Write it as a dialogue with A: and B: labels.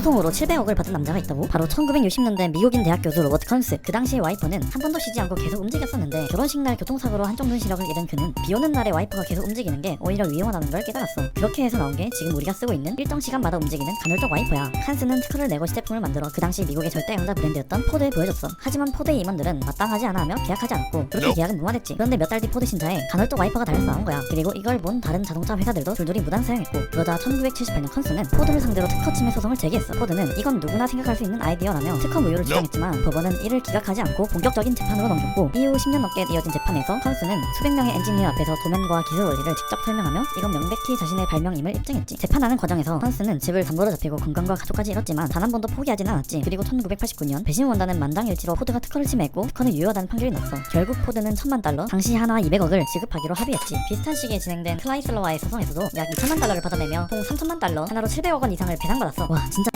A: 소송으로 700억을 받은 남자가 있다고? 바로 1960년대 미국인 대학 교수 로버트 컨스. 그 당시 와이퍼는 한 번도 쉬지 않고 계속 움직였었는데 결혼식 날 교통사고로 한쪽 눈 시력을 잃은 그는 비 오는 날에 와이퍼가 계속 움직이는 게 오히려 위험하다는 걸 깨달았어. 그렇게 해서 나온 게 지금 우리가 쓰고 있는 일정 시간마다 움직이는 간헐적 와이퍼야. 칸스는 특허를 내고 시제품을 만들어 그 당시 미국의 절대 양자 브랜드였던 포드에 보여줬어. 하지만 포드의 임원들은 마땅하지 않아 하며 계약하지 않았고 그렇게 계약은 무마됐지. 그런데 몇 달 뒤 포드 신사에 간헐적 와이퍼가 달려서 나온 거야. 그리고 이걸 본 다른 자동차 회사들도 줄줄이 무단 사용했고 그러자 1978년 컨스는 포드를 상대로 특허 침해 소송을 제기했 어. 포드는 이건 누구나 생각할 수 있는 아이디어라며 특허 무효를 주장했지만 법원은 이를 기각하지 않고 본격적인 재판으로 넘겼고 이후 10년 넘게 이어진 재판에서 컨스는 수백 명의 엔지니어 앞에서 도면과 기술 원리를 직접 설명하며 이건 명백히 자신의 발명임을 입증했지. 재판하는 과정에서 컨스는 집을 담보로 잡히고 건강과 가족까지 잃었지만 단 한 번도 포기하진 않았지. 그리고 1989년 배심 원단은 만장일치로 포드가 특허를 침해했고 특허는 유효하다는 판결이 났어. 결국 포드는 천만 달러, 당시 하나 200억을 지급하기로 합의했지. 비슷한 시기에 진행된 클라이슬러와의 소송에서도 약 2천만 달러를 받아내며 총 3천만 달러, 하나로 700억 원 이상을 배상받았어. 와 진짜